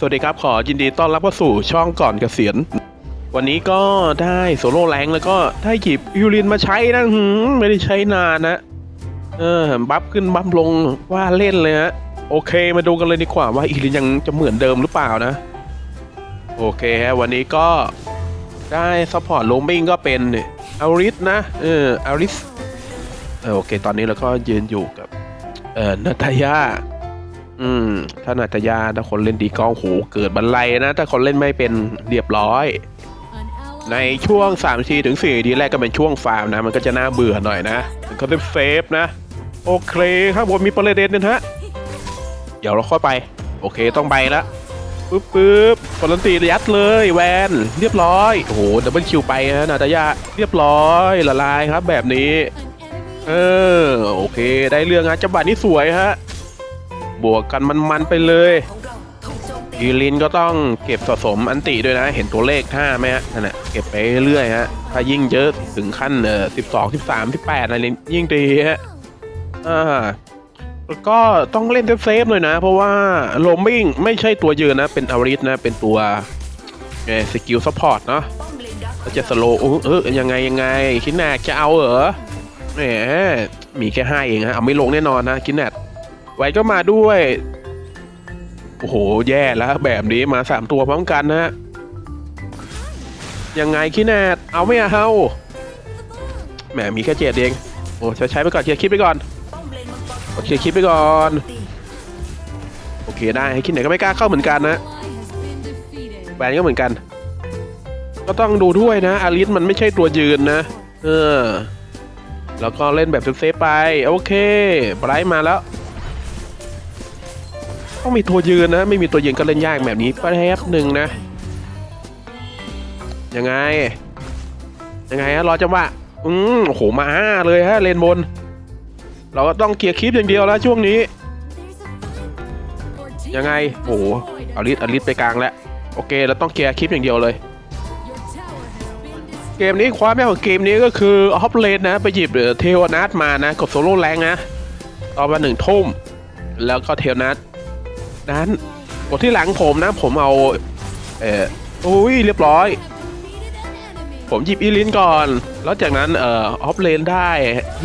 สวัสดีครับ ขอยินดีต้อนรับเข้าสู่ช่องก่อนเกษียณ วันนี้ก็ได้โซโล่แรงแล้วก็ได้หยิบยูรินมาใช้นะหืมไม่ได้ใช้นานนะ เออ บัฟขึ้นบัฟลงว่าเล่นเลยฮะโอเคมาดูกันเลยดีกว่าว่าอีรินยังจะเหมือนเดิมหรือเปล่านะ โอเคฮะวันนี้ก็ได้ซัพพอร์ตโลมบิงก็เป็นอาริสนะเอออาริสเออโอเค ตอนนี้เราก็ยืนอยู่กับเออนาตายา อืมถ้านาตายาถ้าคนเล่นดีก็โอ้โหเกิดบันไลนะ ถ้าคนเล่นไม่เป็นเรียบร้อย ในช่วง3ทีถึง4ทีแรกก็เป็นช่วงฟาร์มนะ มันก็จะน่าเบื่อหน่อยนะมันก็ต้องเซฟนะ โอเคครับผมมีประเด็นนะฮะ เดี๋ยวเราค่อยไป โอเคต้องไปละปึ๊บปึ๊บกดลันตียัดเลยแวน เรียบร้อย โอ้โหดับเบิลคิวไปฮะนาตายาเรียบร้อยละลายครับแบบนี้ เออ โอเค ได้เรื่องฮะจังหวะนี้สวยฮะ บวกกันมันๆไปเลยของเราถูกโจมตีอีลินก็ต้องเก็บสะสมอันติด้วยนะ เห็นตัวเลขท่าไหมฮะนั่นแหละเก็บไปเรื่อยฮะ ถ้ายิ่งเยอะถึงขั้นเอ่อสิบสองสิบสามสิบแปดอะไรนี่ยิ่งดีฮะ อ่าแล้วก็ต้องเล่นเซฟๆหน่อยนะ เพราะว่าโลมิงไม่ใช่ตัวยืนนะ เป็นอาริสนะ เป็นตัวเอสกิลซัพพอร์ตเนาะกแล้จะสโลว์เออยังไงยังไง คิดแนกจะเอาเหรอแหมมีแค่ห้าเองฮะ เอาไม่ลงแน่นอนนะคิดแนก ไว้ก็มาด้วย โอ้โห แย่แล้ว แบบนี้มาสามตัวพร้อมกันนะฮะ ยังไงคิดแนกเอาไม่เอาแหมมีแค่เจ็ดเอง โอ้ใช้ใช้ไปก่อนเคลียร์คลิปไปก่อนป้อเคลียร์คลิปไปก่อน โอเคได้ให้คิดแนกก็ไม่กล้าเข้าเหมือนกันนะแบนก็เหมือนกัน ก็ต้องดูด้วยนะ อาริสมันไม่ใช่ตัวยืนนะ เออ แล้วก็เล่นแบบเซฟๆไป โอเคไบรท์มาแล้ว ต้องมีตัวยืนนะ ไม่มีตัวยืนก็เล่นยากแบบนี้แป๊บหนึ่งนะ ยังไง ยังไงฮะรอจังหวะอืมโอ้โหมาห้าเลยฮะเลนบน เราก็ต้องเกียร์คลิปอย่างเดียวแล้วช่วงนี้ ยังไงโอ้โหอาริสอาริสไปกลางแล้วโอเคเราต้องเคลียร์คลิปอย่างเดียวเลย เกมนี้ความแม่ของเกมนี้ก็คือออฟเลนนะ ไปหยิบเทวนัทมานะกดโซโล่แรงนะตอนมาหนึ่งทุ่มแล้วก็เทวนัท นั้นกดที่หลังผมนะ ผมเอา เอออุ้ยเรียบร้อย ผมหยิบอีลินก่อน แล้วจากนั้นเอ่อออฟเลนได้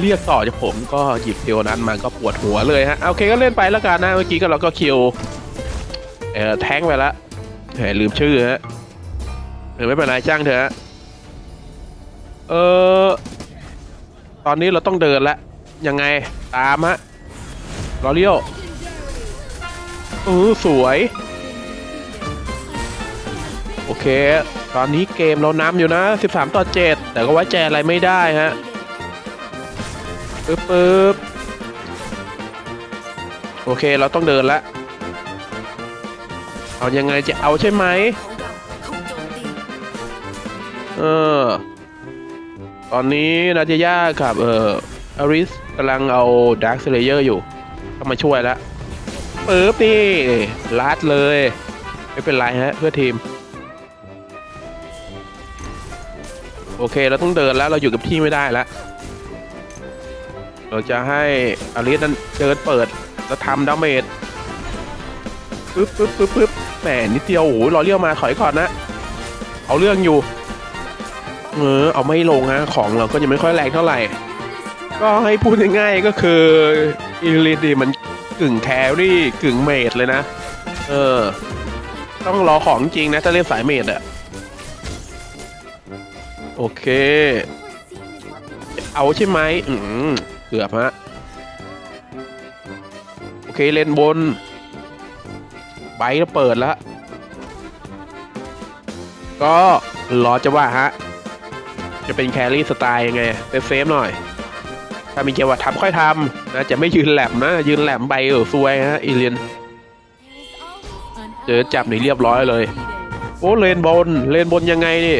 เรียกต่อจากผมก็หยิบเทวนัทมาก็ปวดหัวเลยฮะโอเคก็เล่นไปแล้วกันนะเมื่อกี้ก็เราก็คิวเอ่อแท้งไปละแหมลืมชื่อฮะเออไม่เป็นไรจ้างเถอะฮะเออตอนนี้เราต้องเดินล้วยังไงตามฮะลอเลี้ยว เออสวย โอเค ตอนนี้เกมเรานำอยู่นะ 13 ต่อ 7 แต่ก็ไว้ใจอะไรไม่ได้ฮะปึ๊บปึ๊บโอเคเราต้องเดินล้วเอายังไงจะเอาใช่ไหมเออ ตอนนี้นาเจย่ากับเอออาริสกำลังเอาดาร์คเซเลเยอร์อยู่เข้ามาช่วยแล้ว ปึ๊บนี่ลัดเลย ไม่เป็นไรฮะ เพื่อทีม โอเคเราต้องเดินแล้วเราอยู่กับที่ไม่ได้แล้ว เราจะให้อาริสนั้นเดินเปิดแล้วทำดาเมจปึ๊บปึ๊บปึ๊บปึ๊บแหมนิดเดียวโอ้โหรอเลี้ยวมาถอยก่อนนะ เอาเรื่องอยู่ เออเอาไม่ลงฮะของเราก็ยังไม่ค่อยแรงเท่าไหร่ ก็ให้พูดง่ายๆก็คืออิลิดีมัน กึ่งแครี่กึ่งเมดเลยนะ เออ ต้องรอของจริงนะ ถ้าเล่นสายเมดอะโอเค เอาใช่ไหมอืมเกือบฮะ โอเคเล่นบน ไบแล้วเปิดแล้ว ก็รอจะว่าฮะ จะเป็นแครี่สไตล์ยังไงเซฟเซฟหน่อย ถ้ามีเกียร์วัดทำค่อยทำนะจะไม่ยืนแหลมนะ ยืนแหลมไปเออซวยฮะอีเลียนเจอจับนี่เรียบร้อยเลย โอ้เลนบนเลนบนยังไงนี่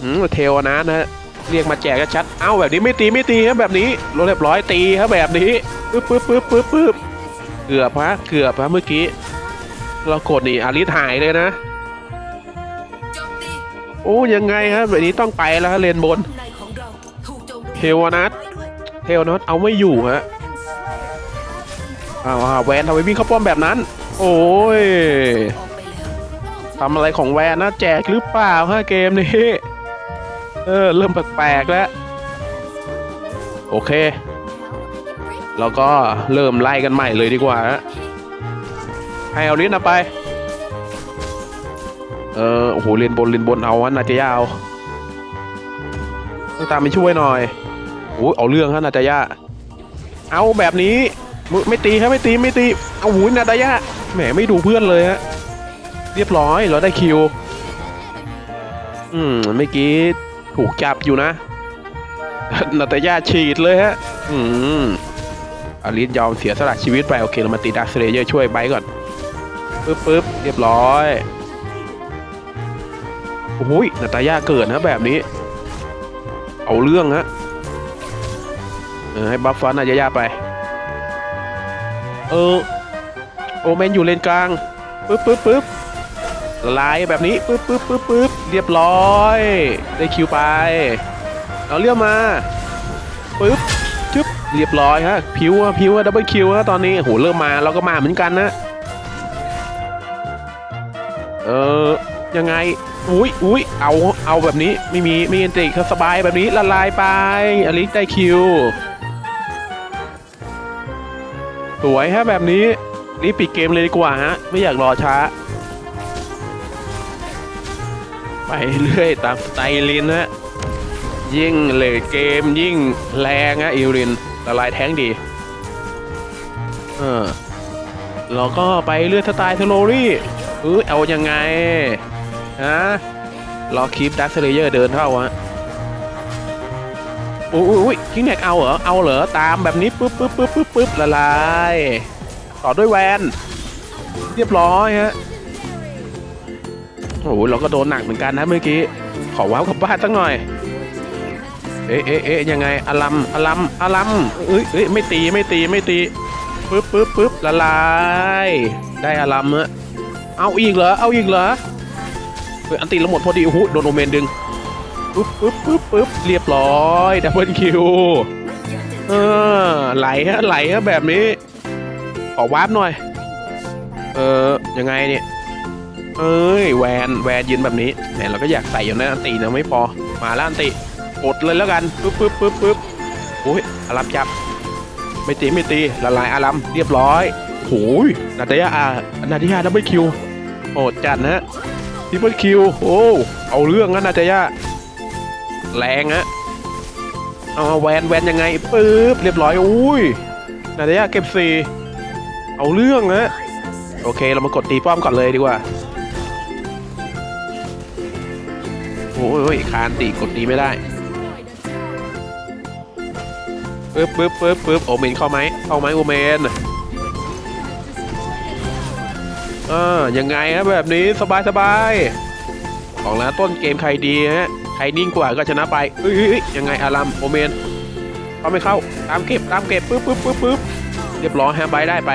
อืมเทวนะนะฮะเรียกมาแจกก็ชัดเอ้าแบบนี้ไม่ตีไม่ตีครับแบบนี้เราเรียบร้อยตีครับแบบนี้ปึ๊บปึ๊บปึ๊บปึ๊บปึ๊บเกือบฮะเกือบฮะเมื่อกี้ เรากดนี่อาริสหายเลยนะ โอ้ยังไงครับแบบนี้ต้องไปแล้วเลนบนในของ เทวนัทเทวนัทเอาไม่อยู่ฮะอ้าวอ้าวแวนทำไมวิ่งเข้าป้อมแบบนั้น โอ้ยทำอะไรของแวนนะแจกหรือเปล่าฮะเกมนี้เออเริ่มแปลกๆแล้ว โอเค แล้วก็เริ่มไล่กันใหม่เลยดีกว่าฮะให้เอาลิ้นนะไป เออโอ้โหเรียนบนเรียนบนเอาฮะนาจะยาวต้องตามไปช่วยหน่อย โอ้ยเอาเรื่องฮะนาจะยาเอาแบบนี้มึไม่ตีครับไม่ตีไม่ตีเอาหูยนาตายาแหมไม่ดูเพื่อนเลยฮะเรียบร้อยเราได้คิว อืมเมื่อกี้ถูกจับอยู่นะนาตายาฉีดเลยฮะ อืมอาริสยอมเสียสละชีวิตไป โอเค เรามาตีดักสเลเยอร์ช่วยไบร์ทก่อนปึ๊บปึ๊บเรียบร้อยโอ้ยนาตายาเกิดนะแบบนี้ เอาเรื่องฮะ เออให้บัฟฟ้านาตายาไป เออ โอเมนอยู่เลนกลางปึ๊บปึ๊บปึ๊บละลายแบบนี้ปึ๊บปึ๊บปึ๊บปึ๊บเรียบร้อย ได้คิวไป เอาเรื่องมาปึ๊บจึ๊บเรียบร้อยฮะพิวอะพิวอะดับเบิลคิวฮะตอนนี้โหเริ่มมาเราก็มาเหมือนกันนะเออยังไงอุ้ยอุ้ยเอาเอาแบบนี้ไม่มีไม่เอ็นติเขาสบายแบบนี้ละลายไปอลิสได้คิว สวยฮะแบบนี้รีบปิดเกมเลยดีกว่าฮะ ไม่อยากรอช้า ไปเรื่อยตามสไตล์ลินฮะ ยิ่งเลทเกมยิ่งแรงฮะอิรินละลายแท้งดี เออเราก็ไปเรื่อยสไตล์เทโลรี่เออเอายังไงฮะรอคลิปดักเซเลเยอร์เดินเข้าฮะ อุ้ยอุ้ยคิงแนกเอาเหรอ เอาเหรอ ตามแบบนี้ปุ๊บปุ๊บปุ๊บปุ๊บปุ๊บละลาย ต่อด้วยแวน เรียบร้อยฮะ โอ้โห เราก็โดนหนักเหมือนกันนะเมื่อกี้ ขอว้าวกับบ้านสักหน่อย เอ๊ะเอ๊ะเอ๊ะยังไง อลัม อลัม อลัมเอ้ยเอ้ยไม่ตี ไม่ตี ไม่ตี ปึ๊บปึ๊บปึ๊บละลาย ได้อลัมอะเอาอีกเหรอ เอาอีกเหรอเฮ้ยอันตีเราหมดพอดีโอ้โหโดนโอเมนดึง ปึ๊บปึ๊บปึ๊บปึ๊บเรียบร้อยดับเบิลคิวเออไหลฮะไหลฮะแบบนี้ ขอวาร์ปหน่อย เออยังไงเนี่ยเอ้ยแวนแวนยืนแบบนี้แหมเราก็อยากใส่อยู่นะอันตีนะไม่พอมาล้วอันตีกดเลยแล้วกันปึ๊บปึ๊บปึ๊บปึ๊บโอ้ยอารัมจับ ไม่ตีไม่ตีละลายอารัมเรียบร้อยโอ้ยนาตยาอานาตยาดับเบิลคิวโหดจัดนะดับเบิลคิวโอ้เอาเรื่องนะนาตยา แรงฮะเอาแวนแวนยังไงปึ๊บเรียบร้อยอุ้ยนาตยเก็บสี่เอาเรื่องฮะโอเคเรามากดตีป้อมก่อนเลยดีกว่าโอ้ยโอ้ยคานตีกดตีไม่ได้ปึ๊บปึ๊บปึ๊บปึ๊บโอเมนเข้าไหมเข้าไหมโอเมนอ่ายังไงฮะแบบนี้สบายสบายของแล้วต้นเกมใครดีฮะ รนิ่งกว่าก็ชนะไปเอ้ยยังไงอารัมโอเมนเข้าไม่เข้า ตามเก็บตามเก็บปึ๊บปึ๊บปึ๊บปึ๊บเรียบร้อยฮะใบได้ไป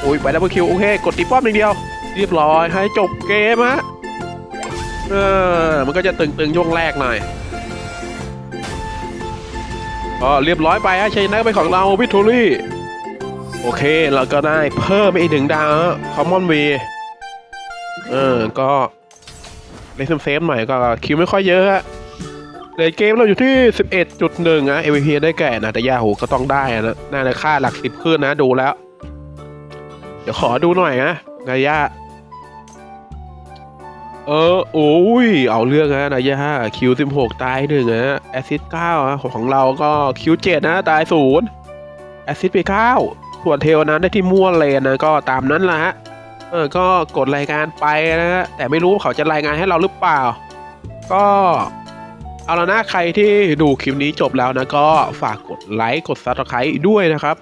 โอ้ยไปดับเบิลคิวโอเคกดตีป้อมอย่างเดียว เรียบร้อยให้จบเกมฮะเออมันก็จะตึงๆย่วงแรกหน่อยก็เรียบร้อยไปฮะชัยนะเป็นของเราวิทอรี่โอเคเราก็ได้เพิ่มอีกหนึ่งดาวคอมมอนวีเออก็ เล่นเซฟหน่อยก็คิวไม่ค่อยเยอะฮะเลทเกมเราอยู่ที่ 11.1 นะ MVP ได้แก่นะ แต่ยาโหก็ต้องได้นะน่าจะค่าหลักสิบขึ้นนะ ดูแล้ว เดี๋ยวขอดูหน่อยนะนายาเออ โอ้ย เอาเรื่องนะนายาคิวสิบหกตายหนึ่งนะแอซิดเก้านะของเราก็คิวเจ็ดนะ ตายศูนย์แอซิดไปเก้าส่วนเทลนั้นได้ที่มั่วเลนนะ ก็ตามนั้นแหละฮะ เออก็กดรายงานไปนะฮะแต่ไม่รู้เขาจะรายงานให้เราหรือเปล่า ก็เอาละนะใครที่ดูคลิปนี้จบแล้วนะก็ฝากกดไลค์กดซับสไครต์ด้วยนะครับ